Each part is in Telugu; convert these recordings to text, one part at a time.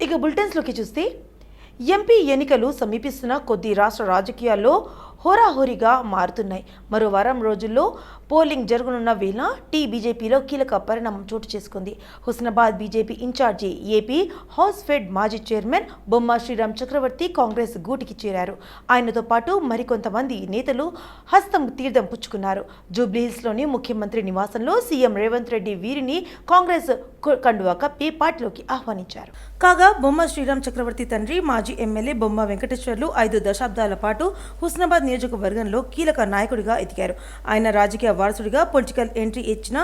ఇక బులెటిన్స్లోకి చూస్తే ఎంపీ ఎన్నికలు సమీపిస్తున్న కొద్ది రాష్ట్ర రాజకీయాల్లో హోరాహోరీగా మారుతున్నాయి. మరో వారం రోజుల్లో పోలింగ్ జరగనున్న వేళ టీ బీజేపీలో కీలక పరిణామం చోటు చేసుకుంది. Husnabad BJP incharge AP house fed మాజీ చైర్మన్ బొమ్మ శ్రీరామ్ చక్రవర్తి కాంగ్రెస్ గూటికి చేరారు. ఆయనతో పాటు మరికొంతమంది నేతలు హస్తం తీర్థం పుచ్చుకున్నారు. జూబ్లీహిల్స్లోని ముఖ్యమంత్రి నివాసంలో సీఎం రేవంత్ రెడ్డి వీరిని కాంగ్రెస్ కండువా కప్పి పార్టీలోకి ఆహ్వానించారు. కాగా బొమ్మ శ్రీరామ్ చక్రవర్తి తండ్రి మాజీ ఎమ్మెల్యే బొమ్మ వెంకటేశ్వర్లు ఐదు దశాబ్దాల పాటు హుస్నాబాద్ నియోజకవర్గంలో కీలక నాయకుడిగా ఎదిగారు. ఆయన రాజకీయ వారసుడిగా పొలిటికల్ ఎంట్రీ ఇచ్చిన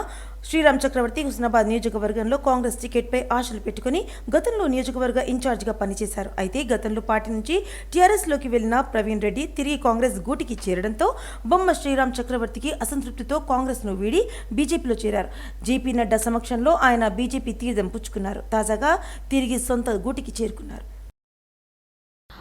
శ్రీరామ్ చక్రవర్తి హుస్నాబాద్ నియోజకవర్గంలో కాంగ్రెస్ టికెట్పై ఆశలు పెట్టుకుని గతంలో నియోజకవర్గ ఇన్ఛార్జిగా పనిచేశారు. అయితే గతంలో పార్టీ నుంచి టీఆర్ఎస్లోకి వెళ్ళిన ప్రవీణ్ రెడ్డి తిరిగి కాంగ్రెస్ గూటికి చేరడంతో బొమ్మ శ్రీరామ్ చక్రవర్తికి అసంతృప్తితో కాంగ్రెస్ను వీడి బీజేపీలో చేరారు. జేపీ నడ్డా సమక్షంలో ఆయన బీజేపీ తీర్థం పుచ్చుకున్నారు. తాజాగా తిరిగి సొంత గూటికి చేరుకున్నారు.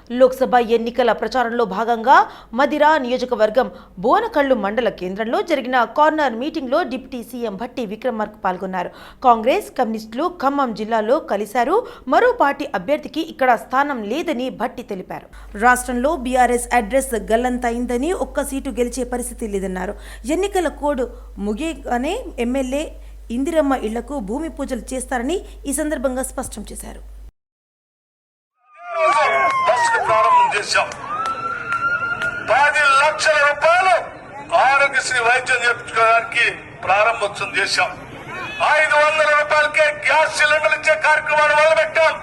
లోక్సభ ఎన్నికల ప్రచారంలో భాగంగా మదిరా నియోజకవర్గం బోనకళ్ళు మండల కేంద్రంలో జరిగిన కార్నర్ మీటింగ్లో డిప్యూటీ సీఎం భట్టి విక్రమార్క్ పాల్గొన్నారు. కాంగ్రెస్ కమ్యూనిస్టులు ఖమ్మం జిల్లాలో కలిశారు. మరో పార్టీ అభ్యర్థికి ఇక్కడ స్థానం లేదని భట్టి తెలిపారు. రాష్ట్రంలో బీఆర్ఎస్ అడ్రస్ గల్లంతైందని ఒక్క సీటు గెలిచే పరిస్థితి లేదన్నారు. ఎన్నికల కోడ్ ముగియగానే ఎమ్మెల్యే ఇందిరమ్మ ఇళ్ళకు భూమి పూజలు చేస్తారని ఈ సందర్భంగా స్పష్టం చేశారు. బస్సు ప్రారంభం చేశాం. పది లక్షల రూపాయలు ఆరోగ్యశ్రీ వైద్యం చేయించుకోవడానికి ప్రారంభోత్సవం చేశాం. ఐదు వందల రూపాయలకే గ్యాస్ సిలిండర్ ఇచ్చే కార్యక్రమాన్ని మొదలుపెట్టాం.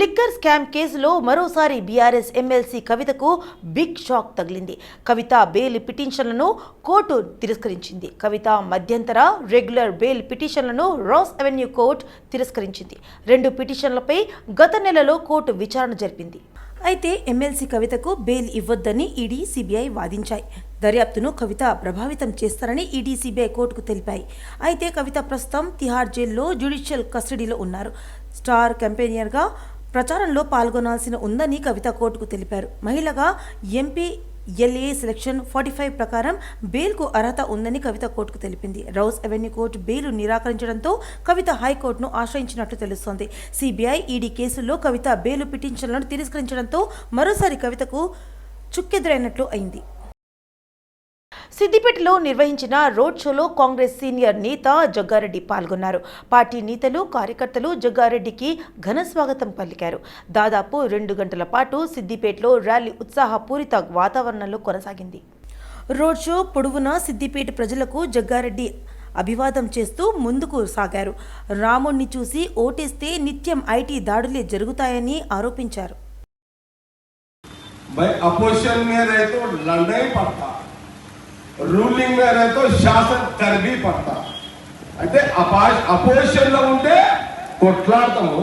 లిక్కర్ స్కామ్ కేసులో మరోసారి బీఆర్ఎస్ ఎమ్మెల్సీ కవితకు బిగ్ షాక్ తగిలింది. కవిత బెయిల్ పిటిషన్లను కోర్టు తిరస్కరించింది. కవిత మధ్యంతర రెగ్యులర్ బెయిల్ పిటిషన్లను రాస్ అవెన్యూ కోర్టు తిరస్కరించింది. రెండు పిటిషన్లపై గత నెలలో కోర్టు విచారణ జరిపింది. అయితే ఎమ్మెల్సీ కవితకు బెయిల్ ఇవ్వొద్దని ఈడీ సిబిఐ వాదించాయి. దర్యాప్తును కవిత ప్రభావితం చేస్తారని ఈడీ సిబిఐ కోర్టుకు తెలిపాయి. అయితే కవిత ప్రస్తుతం తిహార్ జైల్లో జ్యుడిషియల్ కస్టడీలో ఉన్నారు. స్టార్ కంపెనియర్గా ప్రచారంలో పాల్గొనాల్సిన ఉందని కవిత కోర్టుకు తెలిపారు. మహిళగా MP LA selection forty five ప్రకారం బెయిల్కు అర్హత ఉందని కవిత కోర్టుకు తెలిపింది. రౌస్ అవెన్యూ కోర్టు బెయిల్ నిరాకరించడంతో కవిత హైకోర్టును ఆశ్రయించినట్టు తెలుస్తోంది. సిబిఐ ఈడీ కేసుల్లో కవిత బెయిల్ పిటిషన్లను తిరస్కరించడంతో మరోసారి కవితకు చుక్కెదురైనట్లు అయింది. సిద్దిపేటలో నిర్వహించిన రోడ్ షోలో కాంగ్రెస్ సీనియర్ నేత జగ్గారెడ్డి పాల్గొన్నారు పార్టీ నేతలు కార్యకర్తలు జగ్గారెడ్డికి ఘన స్వాగతం పలికారు దాదాపు రెండు గంటల పాటు సిద్దిపేటలో ర్యాలీ ఉత్సాహపూరిత వాతావరణంలో కొనసాగింది రోడ్ షో పొడవునా సిద్దిపేట ప్రజలకు జగ్గారెడ్డి అభివాదం చేస్తూ ముందుకు సాగారు రాముణ్ణి చూసి ఓటేస్తే నిత్యం ఐటీ దాడులే జరుగుతాయని ఆరోపించారు भाई अपोजिशन में रहे तो लड़ना ही पड़ता రూలింగ్ में रहे तो శాసన कर भी पड़ता అంటే అపాజ్ అపోజిషన్ లో ఉంటే కొట్లాడతాము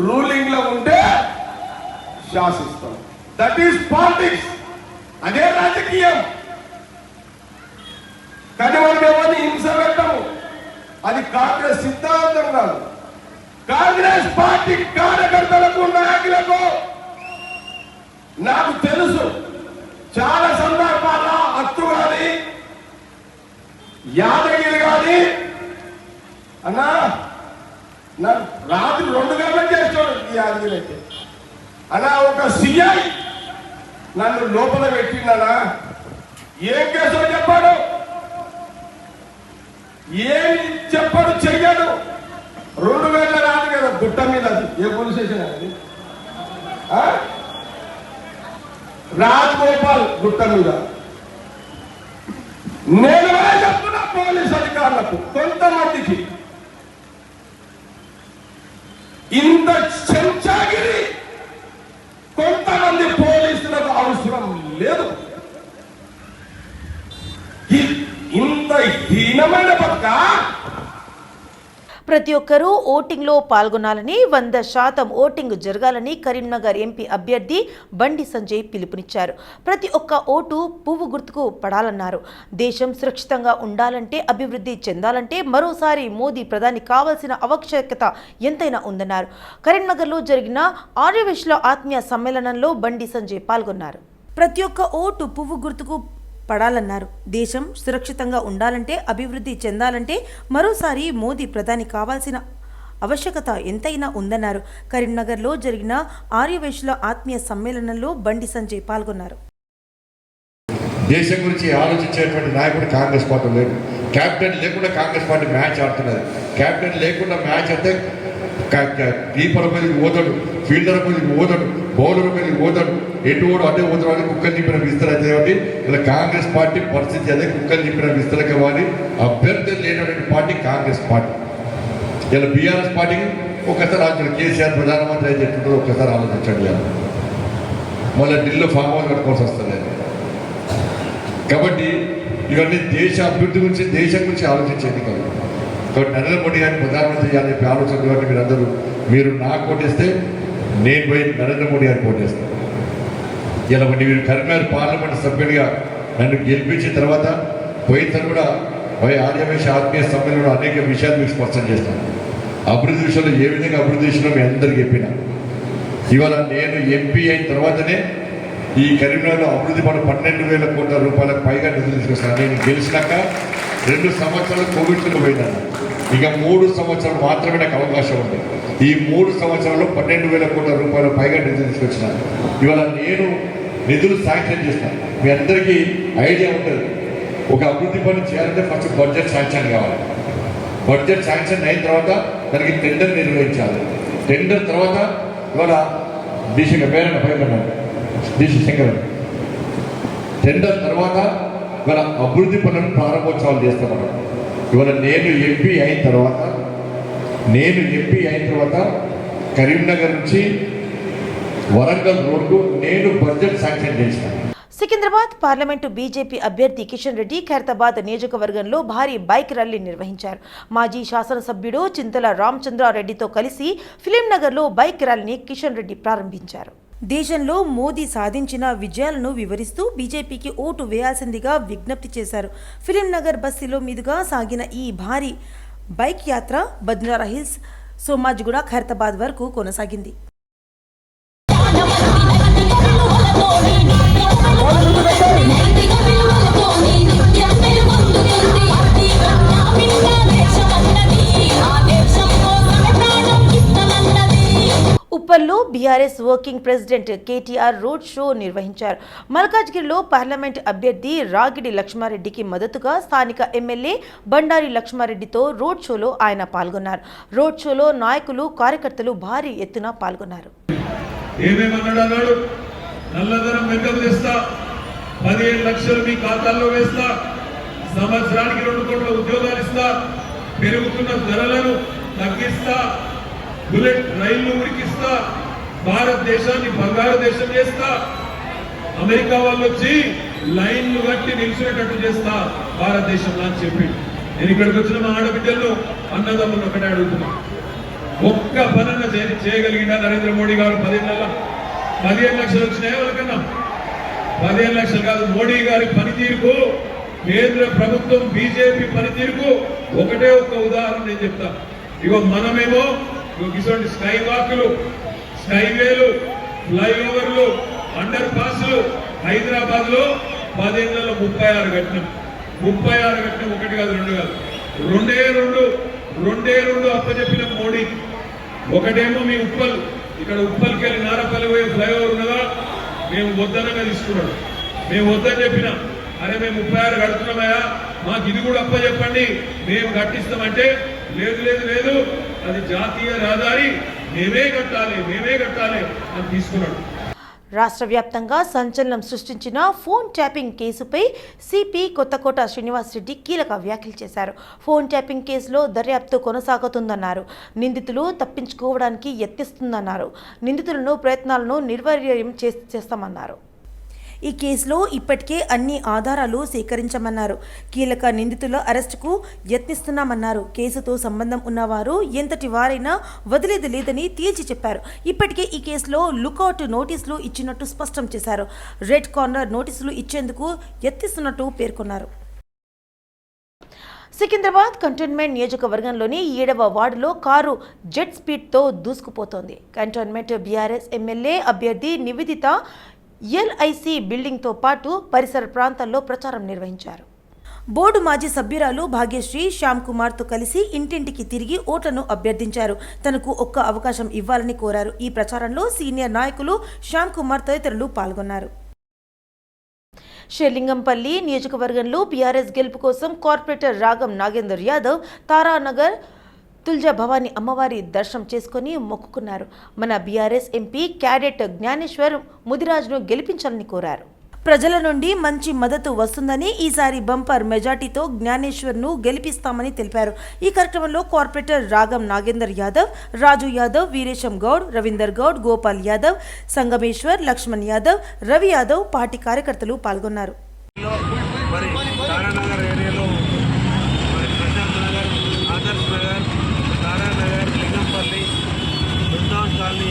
రూలింగ్ లో ఉంటే శాసిస్తాం దట్ ఈస్ పాలిటిక్స్ అదే రాజకీయం కానీ మనం ఎవరిని హింస పెట్టము అది కాంగ్రెస్ సిద్ధాంతం కాదు కాంగ్రెస్ పార్టీ కార్యకర్తలకు నాయకులకు నాకు తెలుసు చాలా సందర్భాల్లో అత్తు గాని యాదగిరి గాని అన్నా నాకు రాత్రి రెండు గంటలు చేస్తాడు ఈ యాదగిరి అయితే. అన్నా ఒక సిఐ నన్ను లోపల పెట్టిండనా ఏం కేసులో చెప్పాడు? ఏమి చెప్పాడు చెయ్యాడు. రెండు గంటల రాదు కదా గుట్ట మీద అది. ఏ పోలీస్ స్టేషన్ అది? ఆ? రాజగోపాల్ గుట్ట మీద. నేను చెప్తున్న పోలీస్ అధికారులకు కొంతమందికి. ఇంత చెంచాగిరి కొంతమంది పోలీసులకు అవసరం లేదు. ఇంత హీనమైన పక్క ప్రతి ఒక్కరూ ఓటింగ్లో పాల్గొనాలని వంద శాతం ఓటింగ్ జరగాలని కరీంనగర్ ఎంపీ అభ్యర్థి బండి సంజయ్ పిలుపునిచ్చారు. ప్రతి ఒక్క ఓటు పువ్వు గుర్తుకు పడాలన్నారు. దేశం సురక్షితంగా ఉండాలంటే అభివృద్ధి చెందాలంటే మరోసారి మోదీ ప్రధాని కావాల్సిన ఆవశ్యకత ఎంతైనా ఉందన్నారు. కరీంనగర్లో జరిగిన ఆర్యవేశ్ల ఆత్మీయ సమ్మేళనంలో బండి సంజయ్ పాల్గొన్నారు. ప్రతి ఒక్క ఓటు పువ్వు గుర్తుకు పడాలన్నారు. దేశం సురక్షితంగా ఉండాలంటే అభివృద్ధి చెందాలంటే మరోసారి మోదీ ప్రధాని కావాల్సిన ఆవశ్యకత ఎంతైనా ఉందన్నారు. కరీంనగర్లో జరిగిన ఆర్యవైశ్యుల ఆత్మీయ సమ్మేళనంలో బండి సంజయ్ పాల్గొన్నారు. దేశం గురించి ఆలోచించేటువంటి నాయకుడు కాంగ్రెస్ పార్టీ లేదు. క్యాప్టెన్ లేకుండా కాంగ్రెస్ పార్టీ మ్యాచ్ ఆడుతున్నది. క్యాప్టెన్ లేకుండా మ్యాచ్ అంటే కీపర్ మీదకి పోతాడు ఫీల్డర్ మీదకి పోతాడు బౌలర్ మీదకి పోతాడు ఎటు ఓడు అదే పోతాడు అని కుక్కలు నింపిన విస్తర కాబట్టి ఇలా కాంగ్రెస్ పార్టీ పరిస్థితి అదే కుక్కలు నింపిన విస్తరక కావాలి అభ్యర్థులు లేనటువంటి పార్టీ కాంగ్రెస్ పార్టీ. ఇలా బీఆర్ఎస్ పార్టీకి ఒకసారి ఆలోచన కేసీఆర్ ప్రధానమంత్రి అయితే ఎట్టుంటుందో ఒకసారి ఆలోచించండి మళ్ళీ ఢిల్లీలో ఫామ్ హౌస్ కట్టుకోవాల్సి వస్తుంది కాబట్టి ఇవన్నీ దేశ అభివృద్ధి గురించి దేశం గురించి ఆలోచించేది కాదు. కాబట్టి నరేంద్ర మోడీ గారిని ప్రధానమంత్రి చేయాలని చెప్పి ఆలోచన కాబట్టి మీరందరూ మీరు నాకు ఓటేస్తే నేను పోయి నరేంద్ర మోడీ గారిని ఓటేస్తాను ఇలా మీరు కరీంనగర్ పార్లమెంట్ సభ్యుడిగా నన్ను గెలిపించిన తర్వాత పోయిన కూడా వై ఆర్యవేశ ఆత్మీయ సమ్మేళనంలో అనేక విషయాలు మీకు స్పష్టం చేస్తాను అభివృద్ధి విషయంలో ఏ విధంగా అభివృద్ధి విషయంలో మీ అందరికీ చెప్పిన. ఇవాళ నేను ఎంపీ అయిన తర్వాతనే ఈ కరీంనగర్లో అభివృద్ధి పడు పన్నెండు వేల కోట్ల రూపాయలకు పైగా నిధులు తీసుకొస్తాను. నేను గెలిచినాక రెండు సంవత్సరాలు కోవిడ్లో పోయినాను. ఇక మూడు సంవత్సరాలు మాత్రమే నాకు అవకాశం ఉంది. ఈ మూడు సంవత్సరాల్లో పన్నెండు వేల కోట్ల రూపాయల పైగా నిధులు తీసుకొచ్చినాను. ఇవాళ నేను నిధులు శాంక్షన్ చేస్తాను. మీ అందరికీ ఐడియా ఉంటుంది. ఒక అభివృద్ధి పని చేయాలంటే ఫస్ట్ బడ్జెట్ శాంక్షన్ కావాలి. బడ్జెట్ శాంక్షన్ అయిన తర్వాత దానికి టెండర్ నిర్వహించాలి. టెండర్ తర్వాత ఇవాళ దీశ పేరన్న భయపడ్డాను దీశ శంకర్ టెండర్ తర్వాత ఇవాళ అభివృద్ధి పనులను ప్రారంభోత్సవాలు చేస్తామన్న ఇవాళ నేను ఎంపీ అయిన తర్వాత నేను ఎంపీ అయిన తర్వాత కరీంనగర్ నుంచి వరంగల్ రోడ్డు నేను బడ్జెట్ శాంక్షన్ చేశాను సికింద్రాబాద్ పార్లమెంటు బీజేపీ అభ్యర్థి కిషన్ రెడ్డి ఖైరతాబాద్ నియోజకవర్గంలో భారీ బైక్ ర్యాలీ నిర్వహించారు. మాజీ శాసనసభ్యుడు చింతల రామచంద్రారెడ్డితో కలిసి ఫిలింనగర్లో బైక్ ర్యాలీని కిషన్ రెడ్డి ప్రారంభించారు. దేశంలో మోదీ సాధించిన విజయాలను వివరిస్తూ బీజేపీకి ఓటు వేయాల్సిందిగా విజ్ఞప్తి చేశారు. ఫిలింనగర్ బస్సులో మీదుగా సాగిన ఈ భారీ బైక్ యాత్ర బద్నారా హిల్స్ సోమాజిగూడ ఖైరతాబాద్ వరకు కొనసాగింది. ఉప్పల్లో BRS working president KTR road show నిర్వహించారు. మల్కాజ్గిరిలో పార్లమెంట్ అభ్యర్థి రాగిడి లక్ష్మారెడ్డికి మద్దతుగా స్థానిక ఎమ్మెల్యే బండారి లక్ష్మారెడ్డితో రోడ్ షోలో ఆయన పాల్గొన్నారు. రోడ్ షోలో నాయకులు కార్యకర్తలు భారీ ఎత్తున పాల్గొన్నారు. లక్షలు మీ ఖాతాల్లో వేస్తా. సంవత్సరానికి రెండు కోట్ల ఉద్యోగాలు ఇస్తా. పెరుగుతున్న ధరలను తగ్గిస్తా. బుల్లెట్ రైళ్ళు ఉరికిస్తా భారతదేశాన్ని బంగారు దేశం చేస్తా. అమెరికా వాళ్ళు వచ్చి లైన్లు కట్టి నిలిచినట్టు చేస్తా. భారతదేశంలో అని చెప్పి. నేను ఇక్కడికి వచ్చిన మా ఆడబిడ్డలను అన్నదమ్ములు ఒకటే అడుగుతున్నా. ఒక్క పనన్న చేయ చేయగలిగిన నరేంద్ర మోడీ గారు పదిహేను పదిహేను లక్షలు వచ్చినాయో వాళ్ళకన్నా? పదిహేను లక్షలు కాదు మోడీ గారి పనితీరుకు కేంద్ర ప్రభుత్వం బీజేపీ పనితీరుకు ఒకటే ఒక్క ఉదాహరణ నేను చెప్తా. ఇగో మనమేమో ఇటువంటి స్కై వాక్లు స్కైవేలు ఫ్లైఓవర్లు అండర్ పాస్లు హైదరాబాద్లో పదేళ్ళలో ముప్పై ఆరు కట్టినాం. ముప్పై ఆరు కట్టినాం ఒకటి కాదు రెండు కాదు. రెండే రెండు రెండే రెండు అప్పచెప్పిన మోడీ. ఒకటేమో మీ ఉప్పల్ ఇక్కడ ఉప్పల్కి వెళ్ళి నారపల్లి పోయే ఫ్లైఓవర్ ఉన్నదా? మేము వద్దనగా తీసుకున్నాడు మేము వద్దని చెప్పిన అరే మేము ముప్పై ఆరు కడుతున్నామయ్యా మాకు ఇది కూడా అప్ప చెప్పండి మేము కట్టిస్తామంటే లేదు లేదు లేదు అది జాతీయ రహదారి మేమే కట్టాలి మేమే కట్టాలి అని తీసుకున్నాడు. రాష్ట్ర వ్యాప్తంగా సంచలనం సృష్టించిన ఫోన్ ట్యాపింగ్ కేసుపై సిపి కొత్తకోట శ్రీనివాస్ రెడ్డి కీలక వ్యాఖ్యలు చేశారు. ఫోన్ ట్యాపింగ్ కేసులో దర్యాప్తు కొనసాగుతుందన్నారు. నిందితులు తప్పించుకోవడానికి యత్నిస్తుందన్నారు. నిందితులను ప్రయత్నాలను నిర్వీర్యం చేస్తామన్నారు. ఈ కేసులో ఇప్పటికే అన్ని ఆధారాలు సేకరించమన్నారు. కీలక నిందితుల అరెస్టుకు యత్నిస్తున్నామన్నారు. కేసుతో సంబంధం ఉన్నవారు ఎంతటి వారైనా వదిలేది లేదని తేల్చి చెప్పారు. ఇప్పటికే ఈ కేసులో లుకౌట్ నోటీసులు ఇచ్చినట్టు స్పష్టం చేశారు. రెడ్ కార్నర్ నోటీసులు ఇచ్చేందుకు యత్నిస్తున్నట్టు పేర్కొన్నారు. సికింద్రాబాద్ కంటోన్మెంట్ నియోజకవర్గంలోని ఏడవ వార్డులో కారు జెట్ స్పీడ్తో దూసుకుపోతోంది. కంటోన్మెంట్ బీఆర్ఎస్ ఎమ్మెల్యే అభ్యర్థి నివేదిత ఎల్ఐసి బిల్డింగ్తో పాటు పరిసర ప్రాంతాల్లో ప్రచారం నిర్వహించారు. బోర్డు మాజీ సభ్యురాలు భాగ్యశ్రీ శ్యామ్ కుమార్తో కలిసి ఇంటింటికి తిరిగి ఓట్లను అభ్యర్థించారు. తనకు ఒక్క అవకాశం ఇవ్వాలని కోరారు. ఈ ప్రచారంలో సీనియర్ నాయకులు శ్యామ్ కుమార్ తదితరులు పాల్గొన్నారు. షెర్లింగంపల్లి నియోజకవర్గంలో బీఆర్ఎస్ గెలుపు కోసం కార్పొరేటర్ రాగం నాగేందర్ యాదవ్ తారానగర్ తుల్జా భవాని అమ్మవారి దర్శనం చేసుకుని మొక్కుకున్నారు. మన బీఆర్ఎస్ ఎంపీ క్యాడెట్ జ్ఞానేశ్వర్ ముదిరాజును గెలిపించాలని కోరారు. ప్రజల నుండి మంచి మద్దతు వస్తుందని ఈసారి బంపర్ మెజార్టీతో జ్ఞానేశ్వర్ను గెలిపిస్తామని తెలిపారు. ఈ కార్యక్రమంలో కార్పొరేటర్ రాగం నాగేందర్ యాదవ్ రాజు యాదవ్ వీరేశం గౌడ్ రవీందర్ గౌడ్ గోపాల్ యాదవ్ సంగమేశ్వర్ లక్ష్మణ్ యాదవ్ రవి యాదవ్ పార్టీ కార్యకర్తలు పాల్గొన్నారు మరి తారానగర్ ఏరియాలో మరి ప్రశాంత్ నగర్ ఆదర్శ్ నగర్ తారానగర్ లింగంపల్లి బృందావన్ కాలనీ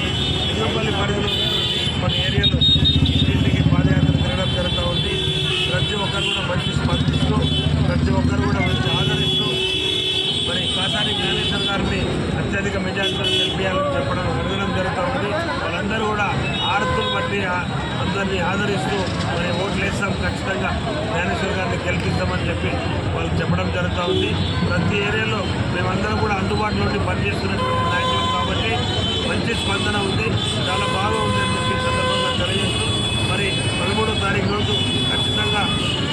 లింగంపల్లి పరిధిలో ఉన్నటువంటి కొన్ని ఏరియాలు ఇంటింటికి పాదయాత్ర తిరగడం జరుగుతూ ఉంది ప్రతి ఒక్కరు కూడా మంచి స్పందిస్తూ ప్రతి ఒక్కరు కూడా మంచి ఆదరిస్తూ మరి కాసాని జ్ఞానేశ్వర్ గారిని అత్యధిక మెజార్టీతో గెలిపించాలని చెప్పడం అడగడం జరుగుతూ ఉంది. వాళ్ళందరూ కూడా ఆర్తులు బట్టి అందరినీ ఆదరిస్తూ మరి ఓట్లు వేస్తాం. ఖచ్చితంగా జ్ఞానేశ్వర్ గారిని గెలిపిస్తామని చెప్పి వాళ్ళు చెప్పడం జరుగుతూ ఉంది. ప్రతి ఏరియాలో మేమందరం కూడా అందుబాటులో ఉండి పనిచేస్తున్నటువంటి నాయకులు కాబట్టి మంచి స్పందన ఉంది. చాలా బాగా ఉంది అని చెప్పి సందర్భంగా తెలియజేస్తూ మరి పదమూడో తారీఖు రోజు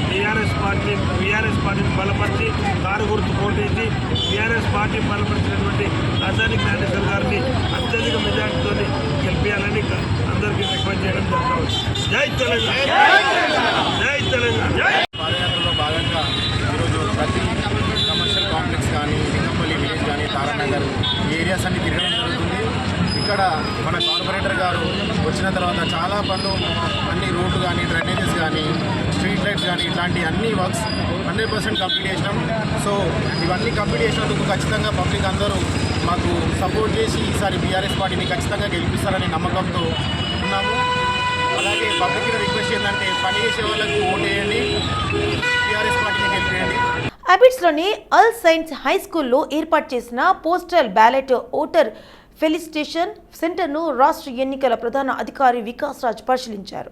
టీఆర్ఎస్ పార్టీ బీఆర్ఎస్ పార్టీని బలపరిచి కారు గుర్తు పోటీచి టీఆర్ఎస్ పార్టీ బలపరిచినటువంటి రాజధాని జ్ఞానేశ్వర్ గారిని అత్యధిక మెజార్టీతో గెలిపించాలని అందరికీ రిక్వెస్ట్ చేయడం జరుగుతుంది జై తెలంగాణ! జై తెలంగాణ జై పాదయాత్రలో భాగంగా ఈరోజు ప్రతి కమర్షియల్ కాంప్లెక్స్ కానీ లింగంపల్లి విలేజ్ కానీ తారానగర్ ఈ ఏరియాస్ అన్ని తిరగడం జరుగుతుంది ఇక్కడ మన కార్పొరేటర్ గారు వచ్చిన తర్వాత చాలా పనులు అన్ని రోడ్లు కానీ డ్రైనేజెస్ కానీ స్ట్రీట్ లైట్స్ కానీ ఇట్లాంటి అన్ని వర్క్స్ హండ్రెడ్ పర్సెంట్ కంప్లీట్ చేసినాం. సో ఇవన్నీ కంప్లీట్ చేసినందుకు ఖచ్చితంగా పబ్లిక్ అందరూ మాకు సపోర్ట్ చేసి ఈసారి బీఆర్ఎస్ పార్టీని ఖచ్చితంగా గెలిపిస్తారనే నమ్మకంతో ఉన్నాము. అలాగే పబ్లిక్ రిక్వెస్ట్ ఏంటంటే పని చేసే వాళ్ళకు ఓటేయండి టీఆర్ఎస్ పార్టీని గెలిపేయండి. అబిట్స్లోని అల్ సైన్స్ హై స్కూల్లో ఏర్పాటు చేసిన పోస్టల్ బ్యాలెట్ ఓటర్ ఫెలిసిటేషన్ సెంటర్ను రాష్ట్ర ఎన్నికల ప్రధాన అధికారి వికాస్ రాజ్ పరిశీలించారు.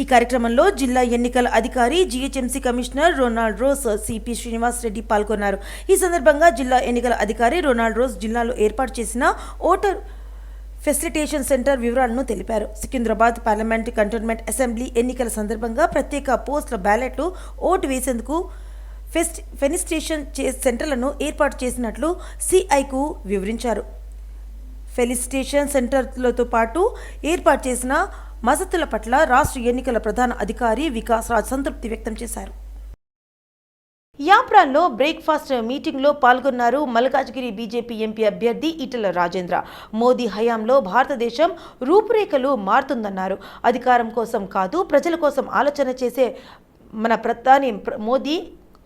ఈ కార్యక్రమంలో జిల్లా ఎన్నికల అధికారి GHMC commissioner Ronald Rose CP Srinivas Reddy పాల్గొన్నారు. ఈ సందర్భంగా జిల్లా ఎన్నికల అధికారి రొనాల్డ్ రోస్ జిల్లాలో ఏర్పాటు చేసిన ఓటర్ ఫెసిలిటేషన్ సెంటర్ వివరాలను తెలిపారు. సికింద్రాబాద్ పార్లమెంట్ కంటోన్మెంట్ అసెంబ్లీ ఎన్నికల సందర్భంగా ప్రత్యేక పోస్టుల బ్యాలెట్లు ఓటు వేసేందుకు ఫెస్ట్ ఫెనిస్టేషన్ చే సెంటర్లను ఏర్పాటు చేసినట్లు సిఐకు వివరించారు. ఫెలిసిటేషన్ సెంటర్లతో పాటు ఏర్పాటు చేసిన మసతుల పట్ల రాష్ట్ర ఎన్నికల ప్రధాన అధికారి వికాస్ రాజ్ సంతృప్తి వ్యక్తం చేశారు. యాప్రాన్లో బ్రేక్ఫాస్ట్ మీటింగ్లో పాల్గొన్నారు మల్కాజ్గిరి బీజేపీ ఎంపీ అభ్యర్థి ఈటల రాజేంద్ర. మోదీ హయాంలో భారతదేశం రూపురేఖలు మారుతుందన్నారు. అధికారం కోసం కాదు ప్రజల కోసం ఆలోచన చేసే మన ప్రధాని మోదీ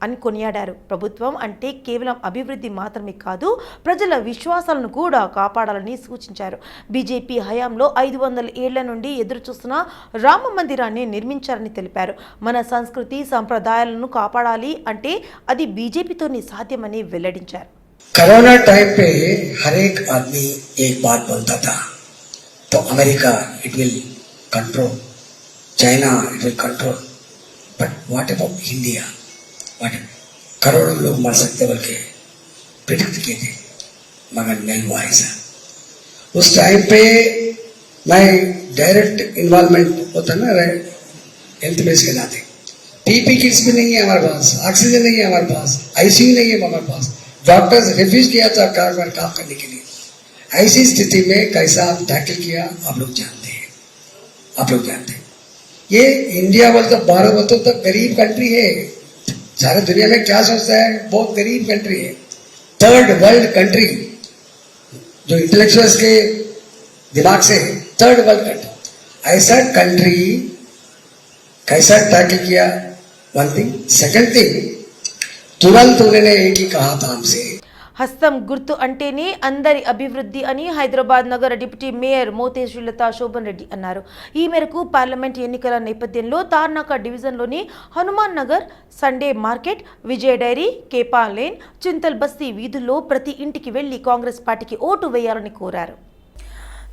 అని కొనియాడారు ప్రభుత్వం అంటే కేవలం అభివృద్ధి మాత్రమే కాదు ప్రజల విశ్వాసాలను కూడా కాపాడాలని సూచించారు బీజేపీ హయాంలో ఐదు వందల ఏళ్ల నుండి ఎదురుచూస్తున్న రామ మందిరాన్ని నిర్మించారని తెలిపారు మన సంస్కృతి సంప్రదాయాలను కాపాడాలి అంటే అది బీజేపీతోనే సాధ్యమని వెల్లడించారు कोरोना टाइम पे हर एक आदमी एक बात बोलता था तो America it will control China it will control but what about India what करोड़ों लोग मर सकते बोल के प्रिडिक्ट किए थे मगर नहीं हुआ ऐसा उस टाइम पे मैं डायरेक्ट इन्वॉल्वमेंट होता ना हेल्थ बेस के नाते। पीपी किट्स भी नहीं है हमारे पास ऑक्सीजन नहीं है हमारे पास आईसीयू नहीं है हमारे पास। डॉक्टर्स रिफ्यूज किया था कार पर काम करने के लिए। ऐसी स्थिति में कैसा आप टैकल किया आप लोग जानते हैं। आप लोग जानते हैं। ये इंडिया बोल तो भारत बोल तो, तो गरीब कंट्री है। सारे दुनिया में क्या सोचता है? बहुत गरीब कंट्री है। थर्ड वर्ल्ड कंट्री जो इंटेलेक्चुअल्स के दिमाग से थर्ड वर्ल्ड कंट्री ऐसा कंट्री कैसा टैकल किया? वन थिंग सेकेंड थिंग तुरंत उन्होंने एक ही कहा था हमसे హస్తం గుర్తు అంటేనే అందరి అభివృద్ధి అని హైదరాబాద్ నగర డిప్యూటీ మేయర్ మోతేశ్వరలత శోభన్ రెడ్డి అన్నారు. ఈ మేరకు పార్లమెంట్ ఎన్నికల నేపథ్యంలో తార్నాక డివిజన్లోని Hanuman Nagar Sunday market Vijaya dairy కేపా lane Chintal Basti వీధుల్లో ప్రతి ఇంటికి వెళ్ళి కాంగ్రెస్ పార్టీకి ఓటు వేయాలని కోరారు.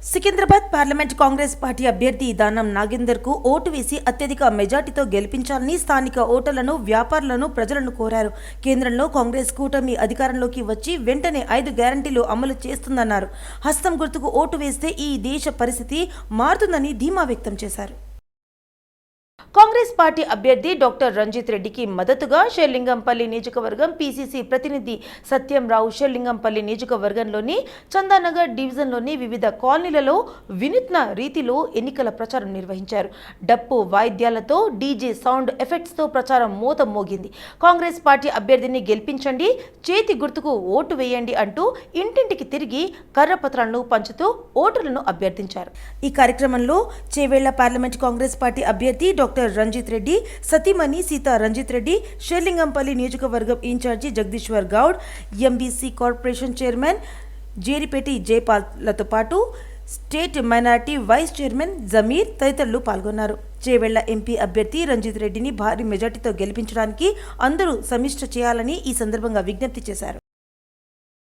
సికింద్రాబాద్ పార్లమెంట్ కాంగ్రెస్ పార్టీ అభ్యర్థి దానం నాగేందర్కు ఓటు వేసి అత్యధిక మెజార్టీతో గెలిపించాలని స్థానిక ఓటర్లను వ్యాపారులను ప్రజలను కోరారు. కేంద్రంలో కాంగ్రెస్ కూటమి అధికారంలోకి వచ్చి వెంటనే ఐదు గ్యారంటీలు అమలు చేస్తుందన్నారు. హస్తం గుర్తుకు ఓటు వేస్తే ఈ దేశ పరిస్థితి మారుతుందని ధీమా వ్యక్తం చేశారు. కాంగ్రెస్ పార్టీ అభ్యర్థి డాక్టర్ రంజిత్ రెడ్డికి మద్దతుగా షెల్లింగంపల్లి నియోజకవర్గం పీసీసీ ప్రతినిధి సత్యంరావు షెల్లింగంపల్లి నియోజకవర్గంలోని చందానగర్ డివిజన్లోని వివిధ కాలనీలలో వినూత్న రీతిలో ఎన్నికల ప్రచారం నిర్వహించారు. డప్పు వాయిద్యాలతో డీజే సౌండ్ ఎఫెక్ట్స్తో ప్రచారం మూత మోగింది కాంగ్రెస్ పార్టీ అభ్యర్థిని గెలిపించండి చేతి గుర్తుకు ఓటు వేయండి అంటూ ఇంటింటికి తిరిగి కర్రపత్రాలను పంచుతూ ఓటర్లను అభ్యర్థించారు. ఈ కార్యక్రమంలో చేవేళ్ళ పార్లమెంట్ కాంగ్రెస్ పార్టీ అభ్యర్థి డాక్టర్ రంజిత్ రెడ్డి సతీమణి సీతా రంజిత్ రెడ్డి షేర్లింగంపల్లి నియోజకవర్గం incharge Jagadishwar Goud MBC corporation chairman Jeripeti జయపాల్లతో పాటు state minority vice chairman Zameer తదితరులు పాల్గొన్నారు. చేవెళ్ళ ఎంపీ అభ్యర్థి రంజిత్ రెడ్డిని భారీ మెజార్టీతో గెలిపించడానికి అందరూ సమిష్ట చేయాలని ఈ సందర్భంగా విజ్ఞప్తి చేశారు.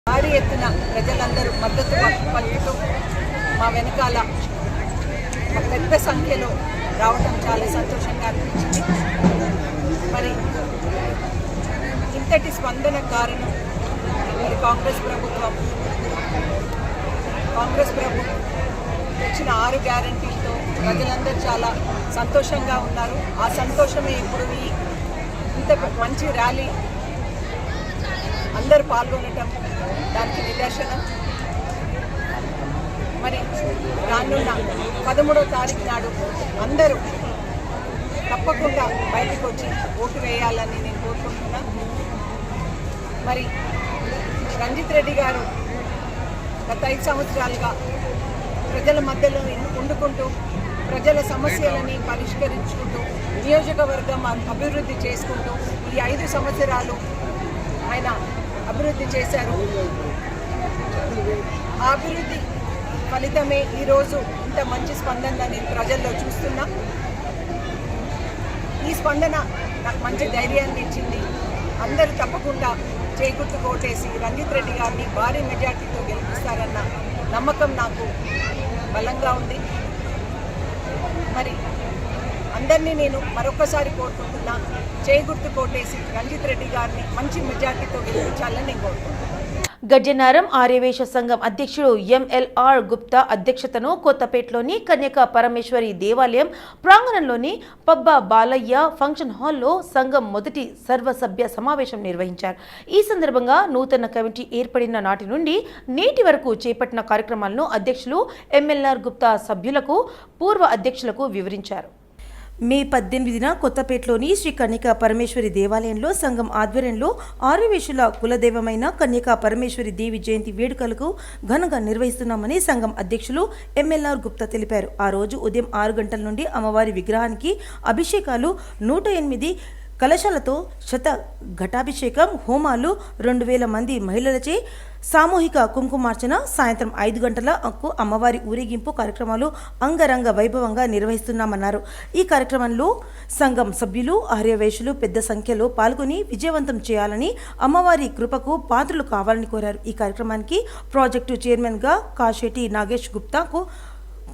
భారీ ఎత్తున ప్రజలందరూ మద్దతు పలుకుతూ మా వెనకాల పెద్ద సంఖ్యలో రావటం చాలా సంతోషంగా అనిపించింది. మరి ఇంతటి స్పందన కారణం మరి కాంగ్రెస్ ప్రభుత్వం. కాంగ్రెస్ ప్రభుత్వం తెచ్చిన ఆరు గ్యారంటీలతో ప్రజలందరూ చాలా సంతోషంగా ఉన్నారు. ఆ సంతోషమే ఇప్పుడు ఈ ఇంత మంచి ర్యాలీ అందరూ పాల్గొనటం దానికి నిదర్శనం. మరి రానున్న పదమూడో తారీఖు నాడు అందరూ తప్పకుండా బయటకు వచ్చి ఓటు వేయాలని నేను కోరుకుంటున్నా. మరి రంజిత్ రెడ్డి గారు గత ఐదు సంవత్సరాలుగా ప్రజల మధ్యలో ఉండుకుంటూ ప్రజల సమస్యలని పరిష్కరించుకుంటూ నియోజకవర్గం అభివృద్ధి చేసుకుంటూ ఈ ఐదు సంవత్సరాలు ఆయన అభివృద్ధి చేశారు. ఆ అభివృద్ధి ఫలితమే ఈరోజు ఇంత మంచి స్పందన నేను ప్రజల్లో చూస్తున్నా. ఈ స్పందన నాకు మంచి ధైర్యాన్ని ఇచ్చింది. అందరూ తప్పకుండా చేకూర్తు కోటేసి రంజిత్ రెడ్డి గారిని భారీ మెజార్టీతో గెలిపిస్తారన్న నమ్మకం నాకు బలంగా ఉంది. మరి అందరినీ నేను మరొకసారి కోరుకుంటున్నా చేకూర్తు కోటేసి రంజిత్ రెడ్డి గారిని మంచి మెజార్టీతో గెలిపించాలని నేను కోరుకుంటున్నాను గడ్జనారం ఆర్యవేశ సంఘం అధ్యక్షుడు ఎంఎల్ఆర్ గుప్తా అధ్యక్షతను కొత్తపేటలోని కన్యకా పరమేశ్వరి దేవాలయం ప్రాంగణంలోని పబ్బ బాలయ్య ఫంక్షన్ హాల్లో సంఘం మొదటి సర్వసభ్య సమావేశం నిర్వహించారు. ఈ సందర్భంగా నూతన కమిటీ ఏర్పడిన నాటి నుండి నేటి వరకు చేపట్టిన కార్యక్రమాలను అధ్యక్షులు ఎంఎల్ఆర్ గుప్తా సభ్యులకు పూర్వ అధ్యక్షులకు వివరించారు. మే పద్దెనిమిదిన కొత్తపేటలోని శ్రీ కన్యకా పరమేశ్వరి దేవాలయంలో సంఘం ఆధ్వర్యంలో ఆర్యవేశుల కులదైవమైన కన్యకా పరమేశ్వరి దేవి జయంతి వేడుకలకు ఘనంగా నిర్వహిస్తున్నామని సంఘం అధ్యక్షులు ఎంఎల్ఆర్ గుప్తా తెలిపారు. ఆ రోజు ఉదయం ఆరు గంటల నుండి అమ్మవారి విగ్రహానికి అభిషేకాలు నూట ఎనిమిది కలశాలతో శత ఘటాభిషేకం హోమాలు రెండు వేల మంది మహిళలచే సామూహిక కుంకుమార్చన సాయంత్రం ఐదు గంటలకు అమ్మవారి ఊరేగింపు కార్యక్రమాలు అంగరంగ వైభవంగా నిర్వహిస్తున్నామన్నారు. ఈ కార్యక్రమంలో సంఘం సభ్యులు ఆర్యవేషులు పెద్ద సంఖ్యలో పాల్గొని విజయవంతం చేయాలని అమ్మవారి కృపకు పాత్రలు కావాలని కోరారు. ఈ కార్యక్రమానికి ప్రాజెక్టు చైర్మన్గా కాశెట్టి నాగేష్ గుప్తాకు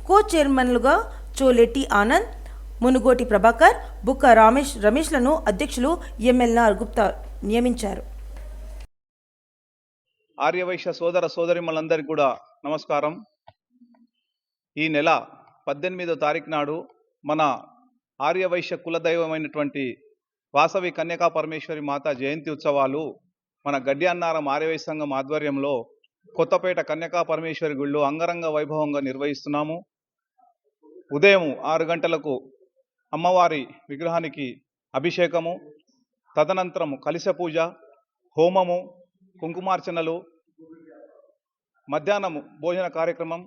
కో చైర్మన్లుగా చోలెట్టి ఆనంద్ మునుగోటి ప్రభాకర్ బుక్క రమేష్ రమేష్లను అధ్యక్షులు ఎంఎల్ఆర్ గుప్తా నియమించారు. ఆర్యవైశ్య సోదర సోదరిమలందరికీ కూడా నమస్కారం. ఈ నెల పద్దెనిమిదో తారీఖు నాడు మన ఆర్యవైశ్య కులదైవమైనటువంటి వాసవి కన్యకా పరమేశ్వరి మాత జయంతి ఉత్సవాలు మన గడ్డి ఆర్యవైశ్య సంఘం ఆధ్వర్యంలో కొత్తపేట కన్యకా పరమేశ్వరి గుళ్ళు అంగరంగ వైభవంగా నిర్వహిస్తున్నాము. ఉదయం ఆరు గంటలకు అమ్మవారి విగ్రహానికి అభిషేకము తదనంతరం కలిశ పూజ హోమము కుంకుమార్చనలు మధ్యాహ్నం భోజన కార్యక్రమం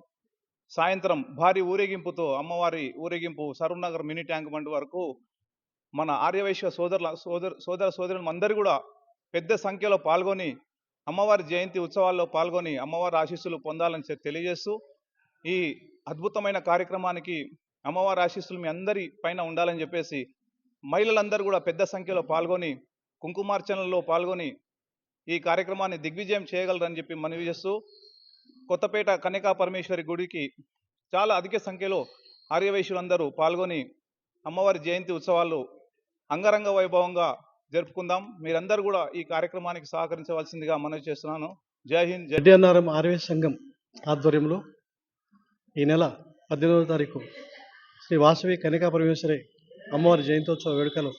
సాయంత్రం భారీ ఊరేగింపుతో అమ్మవారి ఊరేగింపు సరూనగర్ మినీ ట్యాంక్ బండ్ వరకు మన ఆర్యవైశ్య సోదరుల సోదర సోదర సోదరులు అందరూ కూడా పెద్ద సంఖ్యలో పాల్గొని అమ్మవారి జయంతి ఉత్సవాల్లో పాల్గొని అమ్మవారి ఆశీస్సులు పొందాలని తెలియజేస్తూ ఈ అద్భుతమైన కార్యక్రమానికి అమ్మవారి ఆశీస్సులు మీ అందరి పైన ఉండాలని చెప్పేసి మహిళలందరూ కూడా పెద్ద సంఖ్యలో పాల్గొని కుంకుమార్చనలో పాల్గొని ఈ కార్యక్రమాన్ని దిగ్విజయం చేయగలరని చెప్పి మనవి చేస్తూ కొత్తపేట కనికా పరమేశ్వరి గుడికి చాలా అధిక సంఖ్యలో ఆర్యవైశ్యులందరూ పాల్గొని అమ్మవారి జయంతి ఉత్సవాలు అంగరంగ వైభవంగా జరుపుకుందాం. మీరందరూ కూడా ఈ కార్యక్రమానికి సహకరించవలసిందిగా మనవి చేస్తున్నాను. జై హింద్ జై జడ్డియన్నారం సంఘం ఆధ్వర్యంలో ఈ నెల పద్దెనిమిదవ తారీఖు శ్రీ వాసవి కనికా పరమేశ్వరి అమ్మవారి జయంతోత్సవ వేడుకలు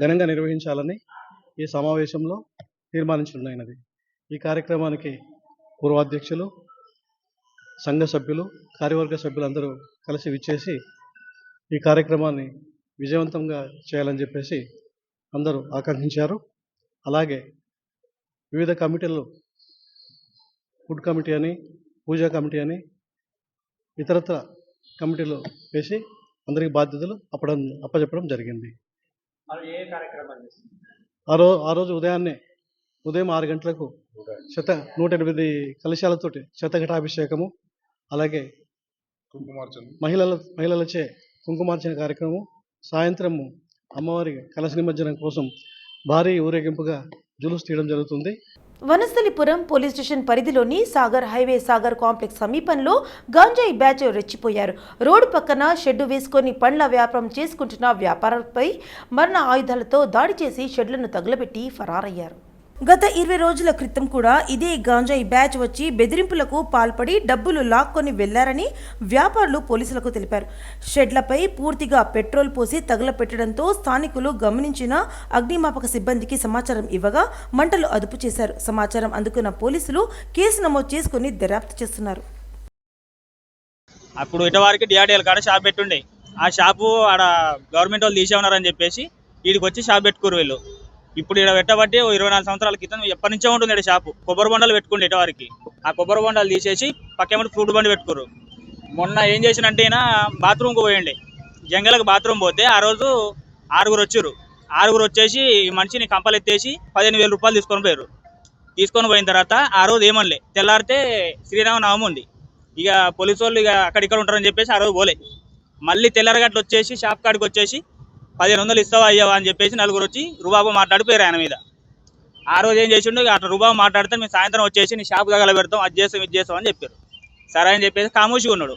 ఘనంగా నిర్వహించాలని ఈ సమావేశంలో తీర్మానించనున్నది ఈ కార్యక్రమానికి పూర్వాధ్యక్షులు సంఘ సభ్యులు కార్యవర్గ సభ్యులందరూ కలిసి విచ్చేసి ఈ కార్యక్రమాన్ని విజయవంతంగా చేయాలని చెప్పేసి అందరూ ఆకాంక్షించారు. అలాగే వివిధ కమిటీలు ఫుడ్ కమిటీ అని పూజా కమిటీ అని ఇతరత్ర కమిటీలు వేసి అందరికి బాధ్యతలు అప్పడం అప్పచెప్పడం జరిగింది. ఆ రోజు ఆ రోజు ఉదయాన్నే ఉదయం ఆరు గంటలకు శత నూట ఎనిమిది కలశాలతోటి శతఘటాభిషేకము అలాగే మహిళల మహిళలచే కుంకుమార్చన కార్యక్రమం సాయంత్రము అమ్మవారి కలశ నిమజ్జనం కోసం భారీ ఊరేగింపుగా జులుస్ తీయడం జరుగుతుంది. వనస్థలిపురం పోలీస్ స్టేషన్ పరిధిలోని సాగర్ హైవే సాగర్ కాంప్లెక్స్ సమీపంలో గాంజాయి బ్యాచ్ రెచ్చిపోయారు. రోడ్డు పక్కన షెడ్డు వేసుకొని పండ్ల వ్యాపారం చేసుకుంటున్న వ్యాపారులపై మరణ ఆయుధాలతో దాడి చేసి షెడ్లను తగులబెట్టి ఫరారయ్యారు. గత ఇరవై రోజుల క్రితం కూడా ఇదే గాంజాయి బ్యాచ్ వచ్చి బెదిరింపులకు పాల్పడి డబ్బులు లాక్కొని వెళ్ళారని వ్యాపారులు పోలీసులకు తెలిపారు. షెడ్లపై పూర్తిగా పెట్రోల్ పోసి తగలపెట్టడంతో స్థానికులు గమనించిన అగ్నిమాపక సిబ్బందికి సమాచారం ఇవ్వగా మంటలు అదుపు చేశారు. సమాచారం అందుకున్న పోలీసులు కేసు నమోదు చేసుకుని దర్యాప్తు చేస్తున్నారు. అప్పుడు ఇటవారికి డిఆర్డిఎల్ కాడ షాప్ పెట్టుండే. ఆ షాపు ఆడ గవర్నమెంట్ వాళ్ళు తీసే ఉన్నారని చెప్పేసి వీడికి వచ్చి షాప్ పెట్టుకోరు వీళ్ళు. ఇప్పుడు ఇక్కడ పెట్టబట్టి ఇరవై నాలుగు సంవత్సరాల క్రితం ఎప్పటి నుంచో ఉంటుంది ఇక్కడ షాపు. కొబ్బరి బొండాలు పెట్టుకుంటే ఇటువారికి. ఆ కొబ్బరి బొండాలు తీసేసి పక్కేమంటే ఫ్రూట్ బండి పెట్టుకోరు మొన్న ఏం చేసినంటే ఈయన బాత్రూమ్కి పోయండి. జంగలకు బాత్రూమ్ పోతే ఆ రోజు ఆరుగురు వచ్చారు ఆరుగురు వచ్చేసి ఈ మనిషిని కంపలెత్తేసి పదిహేను వేల రూపాయలు తీసుకొని పోయారు తీసుకొని పోయిన తర్వాత ఆ రోజు ఏమనలే. తెల్లారితే శ్రీరామనవమి ఉంది. ఇక పోలీసు వాళ్ళు ఇక అక్కడిక్కడ ఉంటారని చెప్పేసి ఆ రోజు పోలే. మళ్ళీ తెల్లారగట్లు వచ్చేసి షాప్ కాడికి వచ్చేసి పదిహేను వందలు ఇస్తావా అయ్యావా అని చెప్పేసి నలుగురు వచ్చి రుబాబు మాట్లాడిపోయారు ఆయన మీద. ఆ రోజు ఏం చేసిండు? అట్లా రుబాబు మాట్లాడితే మేము సాయంత్రం వచ్చేసి నీ షాప్ దగ్గర పెడతాం అది చేస్తాం ఇది చేస్తాం అని చెప్పారు. సరే అని చెప్పేసి కామోషిగా ఉన్నాడు.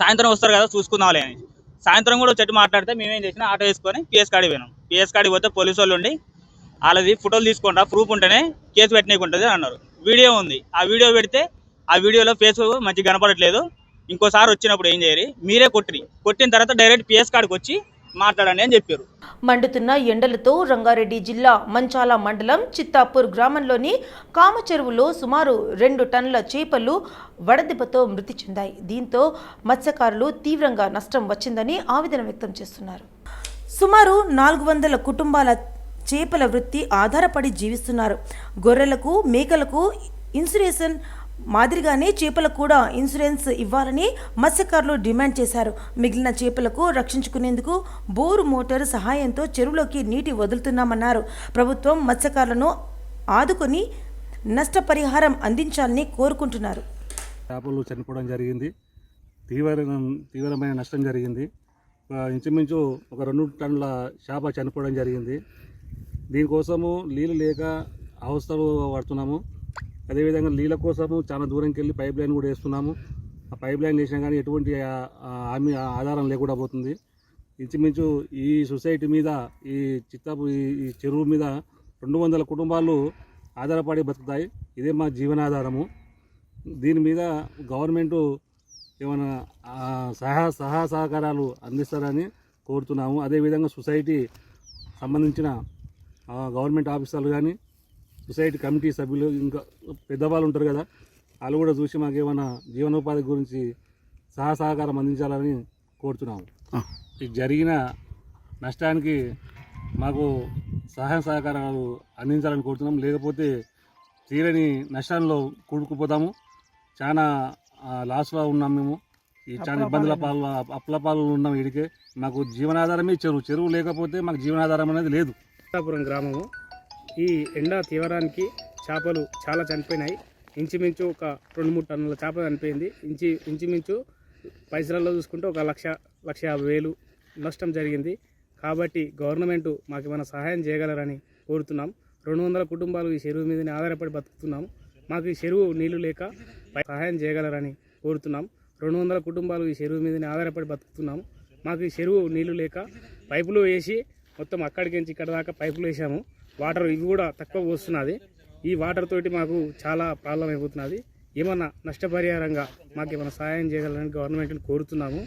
సాయంత్రం వస్తారు కదా చూసుకుందాంలే అని. సాయంత్రం కూడా చెట్టు మాట్లాడితే మేమేం చేసినా? ఆటో వేసుకొని పిఎస్ కాడికి పోయినాం. పిఎస్ కాడికి పోతే పోలీసు వాళ్ళు ఉండి వాళ్ళది ఫోటోలు తీసుకుంటా ప్రూఫ్ ఉంటేనే కేసు పెట్టనీకి ఉంటుంది అన్నారు. వీడియో ఉంది. ఆ వీడియో పెడితే ఆ వీడియోలో ఫేస్ మంచిగా కనపడట్లేదు. ఇంకోసారి వచ్చినప్పుడు ఏం చేయాలి మీరే కొట్టిరి. కొట్టిన తర్వాత డైరెక్ట్ పిఎస్ కాడికి వచ్చి మాట్లాడండి అని చెప్పారు. మండుతున్న ఎండలతో రంగారెడ్డి జిల్లా మంచాల మండలం చిత్తాపూర్ గ్రామంలోని కామచెరువులో సుమారు రెండు టన్నుల చేపలు వడదెబ్బతో మృతి చెందాయి. దీంతో మత్స్యకారులు తీవ్రంగా నష్టం వచ్చిందని ఆవేదన వ్యక్తం చేస్తున్నారు. సుమారు నాలుగు వందల కుటుంబాల చేపల వృత్తి ఆధారపడి జీవిస్తున్నారు. గొర్రెలకు మేకలకు ఇన్సురేషన్ మాదిరిగానే చేపలకు కూడా ఇన్సూరెన్స్ ఇవ్వాలని మత్స్యకారులు డిమాండ్ చేశారు. మిగిలిన చేపలకు రక్షించుకునేందుకు బోరు మోటార్ సహాయంతో చెరువులోకి నీటి వదులుతున్నామన్నారు. ప్రభుత్వం మత్స్యకారులను ఆదుకొని నష్టపరిహారం అందించాలని కోరుకుంటున్నారు. చేపలు చనిపోవడం జరిగింది. తీవ్ర తీవ్రమైన నష్టం జరిగింది. ఇంచుమించు ఒక రెండు టన్నుల చేప చనిపోవడం జరిగింది. దీనికోసము నీళ్ళు లేక అవస్థలు పడుతున్నాము. అదేవిధంగా నీళ్ళ కోసము చాలా దూరంకి వెళ్ళి పైప్ లైన్ కూడా వేస్తున్నాము. ఆ పైప్ లైన్ వేసినా కానీ ఎటువంటి హామీ ఆధారం లేకుండా పోతుంది. ఇంచుమించు ఈ సొసైటీ మీద ఈ చిత్తాపు ఈ చెరువు మీద రెండు వందల కుటుంబాలు ఆధారపడి బతుకుతాయి. ఇదే మా జీవనాధారము. దీని మీద గవర్నమెంటు ఏమైనా సహా సహా సహకారాలు అందిస్తారని కోరుతున్నాము. అదేవిధంగా సొసైటీ సంబంధించిన గవర్నమెంట్ ఆఫీసర్లు కానీ సొసైటీ కమిటీ సభ్యులు ఇంకా పెద్దవాళ్ళు ఉంటారు కదా వాళ్ళు కూడా చూసి మాకు ఏమైనా జీవనోపాధి గురించి సహా సహకారం అందించాలని కోరుతున్నాము. ఈ జరిగిన నష్టానికి మాకు సహాయ సహకారాలు అందించాలని కోరుతున్నాం లేకపోతే తీరని నష్టాల్లో కూడుకుపోతాము. చాలా లాస్లో ఉన్నాం మేము. ఈ చాలా ఇబ్బందుల పాలు అప్పుల పాలు ఉన్నాం వీడికే మాకు జీవనాధారమే చెరువు. చెరువు లేకపోతే మాకు జీవనాధారం అనేది లేదు. గ్రామము. ఈ ఎండ తీవ్రానికి చేపలు చాలా చనిపోయినాయి. ఇంచుమించు ఒక రెండు మూడు టన్నుల చేప చనిపోయింది. ఇంచి ఇంచుమించు పైసలలో చూసుకుంటే ఒక లక్ష లక్ష యాభై వేలు నష్టం జరిగింది. కాబట్టి గవర్నమెంట్ మాకు ఏమైనా సహాయం చేయగలరని కోరుతున్నాం. రెండు వందల కుటుంబాలు ఈ చెరువు మీదనే ఆధారపడి బతుకుతున్నాం. మాకు ఈ చెరువు నీళ్ళు లేక సహాయం చేయగలరని కోరుతున్నాం. రెండు వందల కుటుంబాలు ఈ చెరువు మీదనే ఆధారపడి బతుకుతున్నాము మాకు ఈ చెరువు నీళ్ళు లేక పైపులు వేసి మొత్తం అక్కడికి నుంచి ఇక్కడ దాకా పైపులు వేసాము. వాటర్ ఇవి కూడా తక్కువ వస్తున్నది ఈ వాటర్ తోటి మాకు చాలా ప్రాబ్లం అయిపోతున్నది. ఏమన్నా నష్టపరిహారంగా మాకు ఏమైనా సహాయం చేయగలరని గవర్నమెంట్ని కోరుతున్నాము.